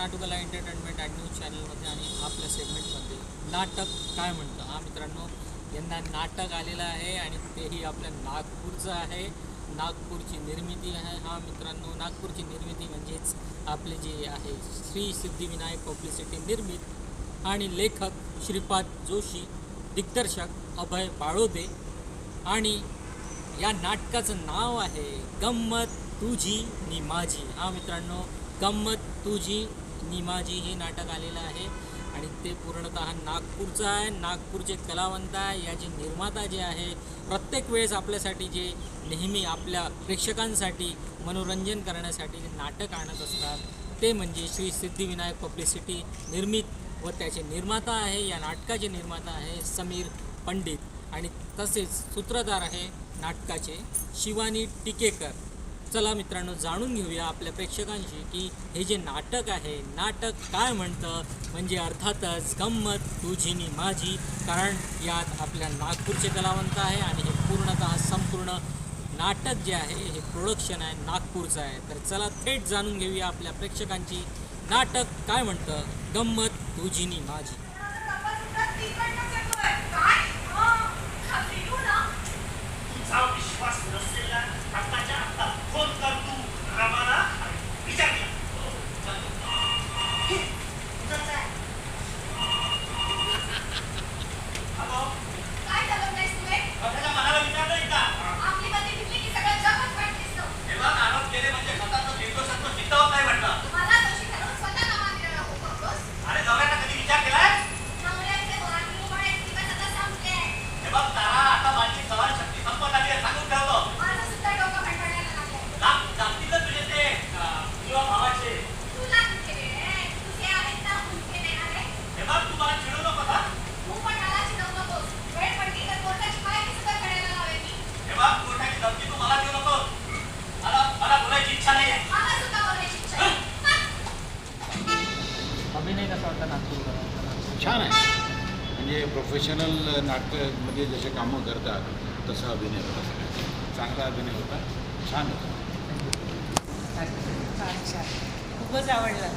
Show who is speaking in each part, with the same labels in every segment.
Speaker 1: कर्नाटकला entertainment and news चॅनलमध्ये आणि आपल्या सेगमेंटमध्ये नाटक काय म्हणतं? हा मित्रांनो यंदा नाटक आलेलं आहे आणि तेही आपल्या नागपूरचं आहे. नागपूरची निर्मिती आहे. हा मित्रांनो नागपूरची निर्मिती म्हणजेच आपले जे आहे श्री सिद्धिविनायक पब्लिसिटी निर्मित आणि लेखक श्रीपाद जोशी दिग्दर्शक अभय बाळोदे आणि या नाटकाचं नाव आहे गंमत तुझी नि माझी. हा मित्रांनो गंमत तुझी निमाजी हे नाटक आलेलं आहे. आणि ते पूर्णतः नागपूरचं आहे. नागपूरचे कलावंत आहे. याचे निर्माता जे आहे प्रत्येक वेळेस आपल्यासाठी जे नेहमी आपल्या प्रेक्षकांसाठी मनोरंजन करण्यासाठी जे नाटक आणत असतात ते म्हणजे श्री सिद्धिविनायक पब्लिसिटी निर्मित व त्याचे निर्माता आहे. या नाटकाचे निर्माता आहे समीर पंडित. आणि तसेच सूत्रधार आहे नाटकाचे शिवानी टिकेकर. चला मित्रांनो जाणून घेऊया आपल्या प्रेक्षकांशी की हे जे नाटक आहे नाटक काय म्हणतं? म्हणजे अर्थातच गंमत तुझी नि माझी कारण यात आपल्या नागपूरचे कलावंत आहे आणि हे पूर्णतः संपूर्ण नाटक जे आहे हे प्रोडक्शन आहे नागपूरचं आहे. तर चला थेट जाणून घेऊया आपल्या प्रेक्षकांची नाटक काय म्हणतं? गंमत तुझी नि माझी.
Speaker 2: विश्वास kupon kartu Ramana, dicari. म्हणजे
Speaker 3: प्रोफेशनल नाटकमध्ये जसे कामं करतात तसा अभिनय होता सगळ्यांचा चांगला अभिनय होता छान होता.
Speaker 4: छान छान. खूपच आवडलं.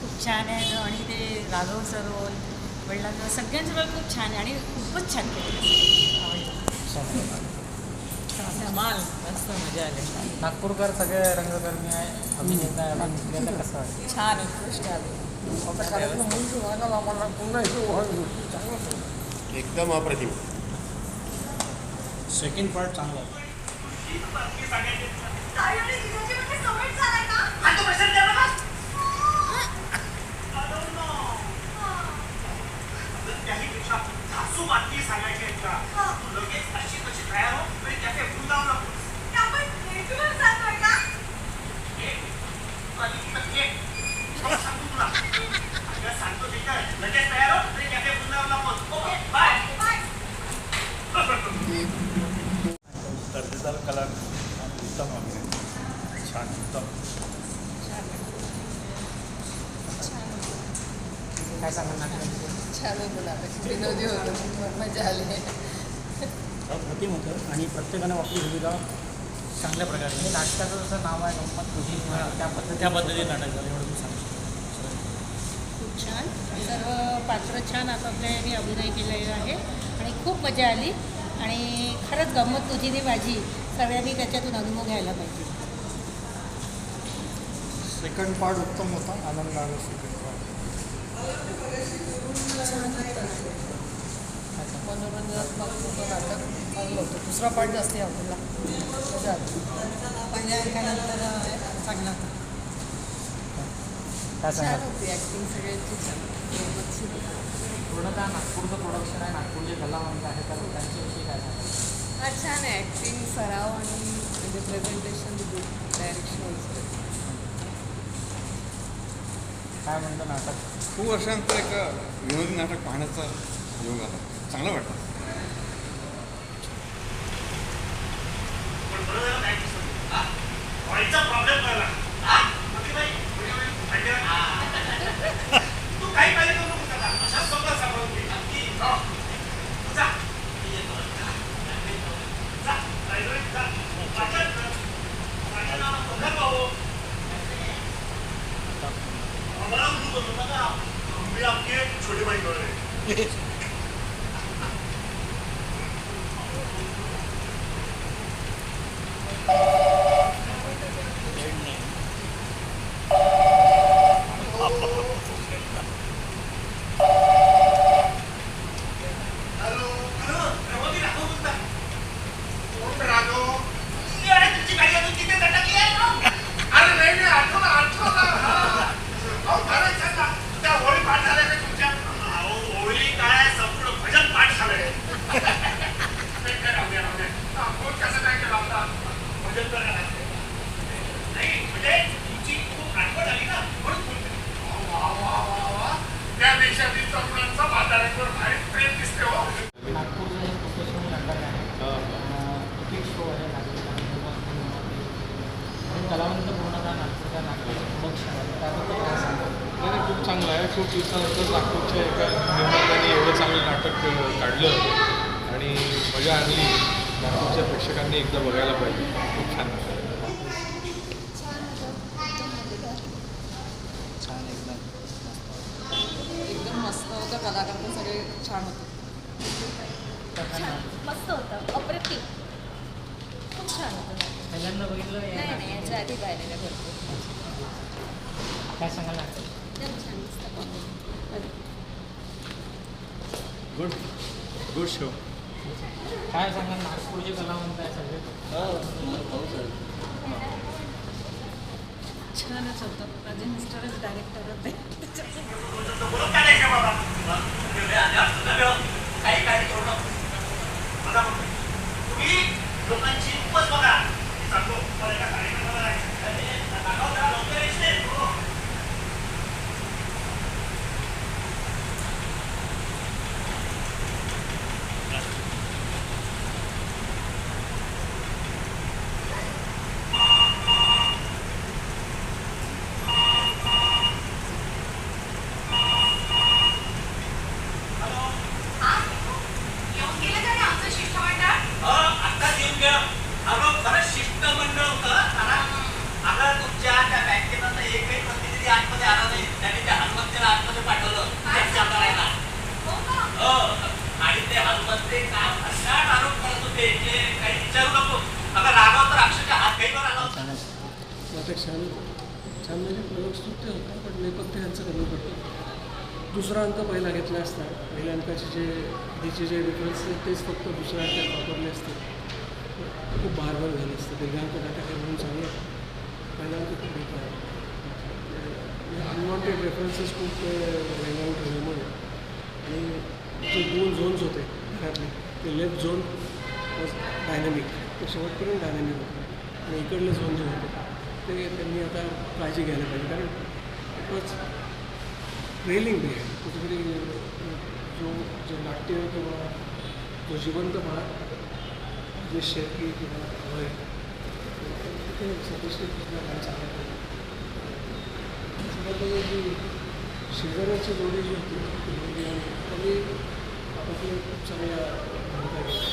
Speaker 4: खूप छान आहे आणि ते राघव सर रोल वडिलांचं सगळ्यांचं रोल खूप छान आहे आणि खूपच छान केलं. आवडलं
Speaker 1: धमाल मस्त मजा आली. नागपूरकर सगळे रंगकर्मी आहे अभिनेता कसं आहे
Speaker 4: छान उत्कृष्ट आहे
Speaker 3: एकदम अप्रतिम.
Speaker 5: सेकंड पार्ट चांगला
Speaker 2: सांगायची का तू लगेच अशी कशी तयार हो त्याचे लावू नकोस. हे, तू आधी तिथं घे. मग सांगतो तुला. अगं, सांगतो तिथं. लगेच तयार हो तरी त्याचे फुल लावू नकोस. Okay, bye.
Speaker 5: दर्जेदार कला उत्तम अभिनय छान उत्तम
Speaker 1: काय सांगा नाटकाविषयी
Speaker 4: छान होतं नाटक विनोदी होतं. मजा आली.
Speaker 5: अप्रतिम होतं आणि प्रत्येकानं आपली भूमिका चांगल्या प्रकारे.
Speaker 1: हे नाटकाचं जसं नाव आहे गंमत तुझी त्या पद्धतीने
Speaker 5: त्या पद्धतीने नाटक झालं एवढं मी सांगू शकतो.
Speaker 6: खूप छान. सर्व पात्र छान आपापल्या यांनी अभिनय केलेला आहे आणि खूप मजा आली. आणि खरंच गंमत तुझी नी माझी. सगळ्यांनी त्याच्यातून अनुभव घ्यायला पाहिजे.
Speaker 5: सेकंड पार्ट उत्तम होता आनंद आला सेकंड पार्ट
Speaker 4: मनोरंजनात्मक नाटक होतं दुसरा पार्ट जास्त आवडला मजा पहिल्या ऐकायनंतर चांगला होता. छान होती ॲक्टिंग सगळ्यांची छान.
Speaker 1: पूर्णतः नागपूरचं प्रोडक्शन आहे. नागपूरचे कलावंत आहे तर त्यांच्याविषयी काय सांगा
Speaker 4: हा छान आहे. ॲक्टिंग सराव आणि म्हणजे प्रेझेंटेशन गुड डायरेक्शन
Speaker 1: काय म्हणतं नाटक?
Speaker 3: खूप वर्षानंतर एक विनोदी नाटक पाहण्याचा योग आला. चांगलं वाटतं
Speaker 2: नाही दिसलं. हा? ऑइलचा प्रॉब्लेम कळला हा? मोठी बाई, मोठी बाई, थंडी वाजते. तू काही काळजी करू नको त्याला. अशाच सगळं सांभाळून घे. अगदी, हो. तू जा. मी येतो. जा. लायब्ररीत जा. वाचन कर. माझ्या नावानं पगार पाहू. बाबा,
Speaker 7: खूप दिवसानंतर नागपूरच्या एका निर्मात्याने एवढं चांगलं नाटक काढलं आणि मजा आली नागपूरच्या प्रेक्षकांनी एकदा बघायला पाहिजे. खूप छान
Speaker 8: एकदम. एकदम मस्त होतं. कलाकार पण सगळे छान होते.
Speaker 6: मस्त होतं. अप्रतिम. खूप छान होतं.
Speaker 1: पहिल्यांदा बघितलं
Speaker 6: नाही नाही. याच्या आधी पाहिलेलं भरपूर.
Speaker 1: काय सांगाल नाटक?
Speaker 6: एकदम छान दिसतं
Speaker 7: गुड गुड शो
Speaker 1: काय सांगाल? नागपूरचे कलावंत आहे सगळे?
Speaker 4: छानच होतं. माझे मिस्टरच डायरेक्टर होते.
Speaker 2: बोलत काय नाही का बाबा काही. तुम्ही लोकांची उपज बघा मी सांगतो मला एका कार्यक्रमाला जायचं. अरे, दाखव जरा लवकर यायचं. हो. अ, आत्ताच येऊन गेलं. अगं, खरंच शिष्टमंडळ होतं. आणि अगं, तुमच्या त्या बँकेत आता एकही प्रतिनिधी आतमध्ये आला नाही. त्यांनी त्या हनुमंतीला आतमध्ये पाठवलं चर्चा करायला. हो. आणि ते हनुमंते काय भरसाट आरोप करत होते ते काही विचारू नको अगं रागाव तर अक्षरशः हात घाईवर आला होता
Speaker 5: नाटक छान होतं छान म्हणजे प्रयोग स्तुत्य होतं पण नेपथ्य ह्यांचं कमी पडतं. दुसरा अंक पहिला घेतला असता. पहिल्या अंकाचे जे आधीचे जे रेफरन्स आहेत तेच फक्त दुसऱ्या अंकात वापरले असते. खूप भारभर झाले असते. दीर्घांक नाटक काही म्हणून चांगलं पहिला अंक खूप घेतला अनवॉन्टेड रेफरन्सेस खूप रेंगावून ठेवल्यामुळे. आणि जे दोन झोन्स होते घरातले ते लेफ्ट झोन डायनॅमिक ते शेवटपर्यंत डायनॅमिक होतं. आणि इकडले झोन जे होते ते त्यांनी आता काळजी घ्यायला पाहिजे. कारण इट वॉज रेलिंग डे कुठेतरी जो जे नाट्य किंवा जो जिवंतपणा जे शेती किंवा वय ते सतीशने कृष्ण काय सांगत जी शेजाऱ्याची जोडी जी होती ती म्हणजे त्यांनी आपापल्या खूप चांगल्या भूमिका केल्या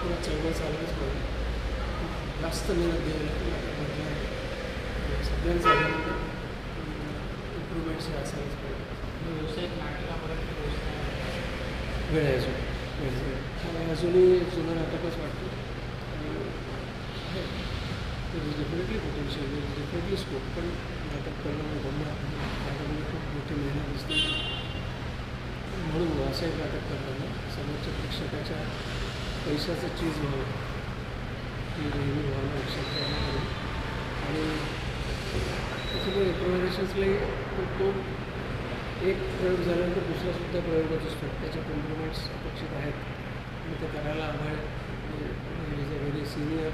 Speaker 5: पुन्हा चळवळ चालवलीच पाहिजे जास्त मेहनत घ्यावी आणि सगळ्यांचं इम्प्रुव्हमेंट्स हे असायलाच पाहिजे
Speaker 1: व्यावसायिक नाटकापर्यंत पोहोचणं
Speaker 5: वेळ आहे अजून. वेळ आहे. आणि अजूनही जुनं नाटकच वाटतं. आणि डेफिनेटली पोटेन्शियल डेफिनेटली स्कोप पण नाटक करणं म्हणजे गम्य नाटकामध्ये खूप मोठी मेहनत दिसते. म्हणून असं एक नाटक करताना समोरच्या प्रेक्षकाच्या पैशाचं चीज व्हावं ही नेहमी भावना लक्षात घ्यायला हवी आणि त्याच्यामुळे तो तो एक प्रयोग झाल्यानंतर दुसरासुद्धा प्रयोग होत असतो त्याच्यात इम्प्रुव्हमेंट्स अपेक्षित आहेत आणि ते करायला आभाळ is a very senior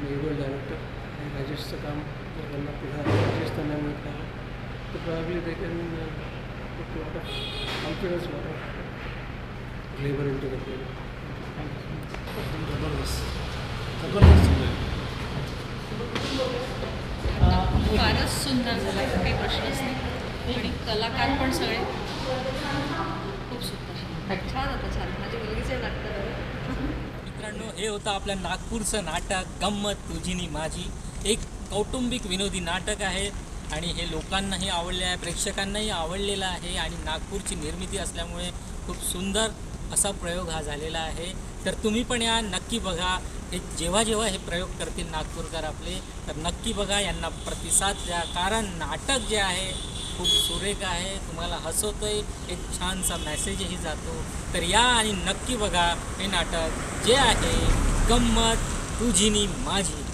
Speaker 5: noble director आणि राजेशचं काम जर त्यांना पुन्हा राजेश त्यांना मिळत राहिलं तर प्रॉब्ली दे कॅन एक lot of confidence lot of labour into the
Speaker 7: जबरदस्त जबरदस्त झालं
Speaker 6: फारच सुंदर झालं काही प्रश्नच नाही. आणि कलाकार पण सगळे खूप सुंदर छान होतं छान. माझी मुलगीचे लागतं
Speaker 1: मित्रांनो हे होतं आपलं नागपूरचं नाटक गंमत तुझीनी माझी. एक कौटुंबिक विनोदी नाटक आहे आणि हे लोकांनाही आवडले आहे प्रेक्षकांनाही आवडलेलं आहे आणि नागपूरची निर्मिती असल्यामुळे खूप सुंदर असा प्रयोग हा झालेला आहे. तर तुम्ही पण या नक्की बघा. हे जेव्हा जेव्हा हे प्रयोग करतील नागपूरकर आपले तर नक्की बघा यांना प्रतिसाद द्या. कारण नाटक जे आहे खूप सुरेख आहे. तुम्हाला हसवतंय एक छानसा मेसेजही जातो. तर या आणि नक्की बघा हे नाटक जे आहे गंमत तुझीनी माझी.